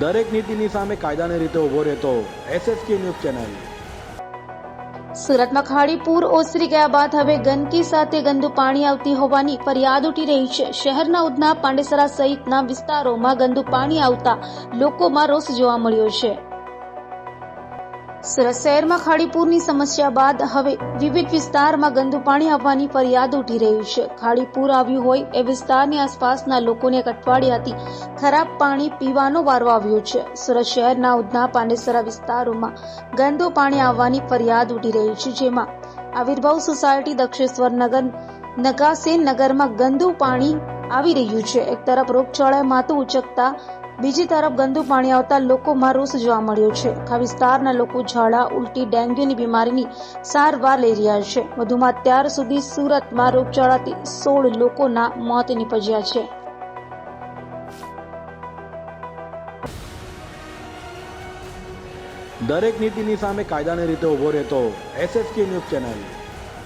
દરેક નીતિની સામે કાયદાની રીતે ઊભો રહેતો એસએસકે ન્યૂઝ ચેનલ. સુરતમાં ખાડી પૂર ઓસરી ગયા બાદ હવે ગંદકી સાથે ગંદુ પાણી આવતી હોવાની ફરિયાદ ઉઠી રહી છે. શહેરના ઉધના પાંડેસરા સહિતના વિસ્તારોમાં ગંદુ પાણી આવતા લોકોમાં રોષ જોવા મળ્યો છે. સુરત શહેરમાં ખાડીપુરની સમસ્યા બાદ હવે વિવિધ વિસ્તારમાં ગંદુ પાણી આવવાની ફરિયાદ ઉઠી રહી છે. ખાડીપુર આવ્યું હોય એ વિસ્તારની આસપાસના લોકોને એક અઠવાડિયાથી ખરાબ પાણી પીવાનો વારો આવ્યો છે. સુરત શહેરના ઉધના પાંડેસરા વિસ્તારોમાં ગંદુ પાણી આવવાની ફરિયાદ ઉઠી રહી છે, જેમાં આવિર્ભાવ સોસાયટી દક્ષેશ્વર નગર, નગાસેન નગરમાં ગંદુ પાણી આવી રહ્યું છે. એક તરફ રોગચાળાએ માથું ઉચકતા, બીજી તરફ ગંદુ પાણી આવતા લોકોમાં રોષ જોવા મળ્યો છે. આ વિસ્તારના લોકો ઝાડા, ઉલટી, ડેન્ગ્યુની બીમારીની સારવાર લઈ રહ્યા છે. વધુમાં અત્યાર સુધી સુરતમાં રોગચાળાથી સોળ લોકોના મોત નીપજ્યા છે. દરેક નીતિની સામે કાયદાની રીતે ઊભો રહેતો એસએસકે ન્યૂઝ ચેનલ.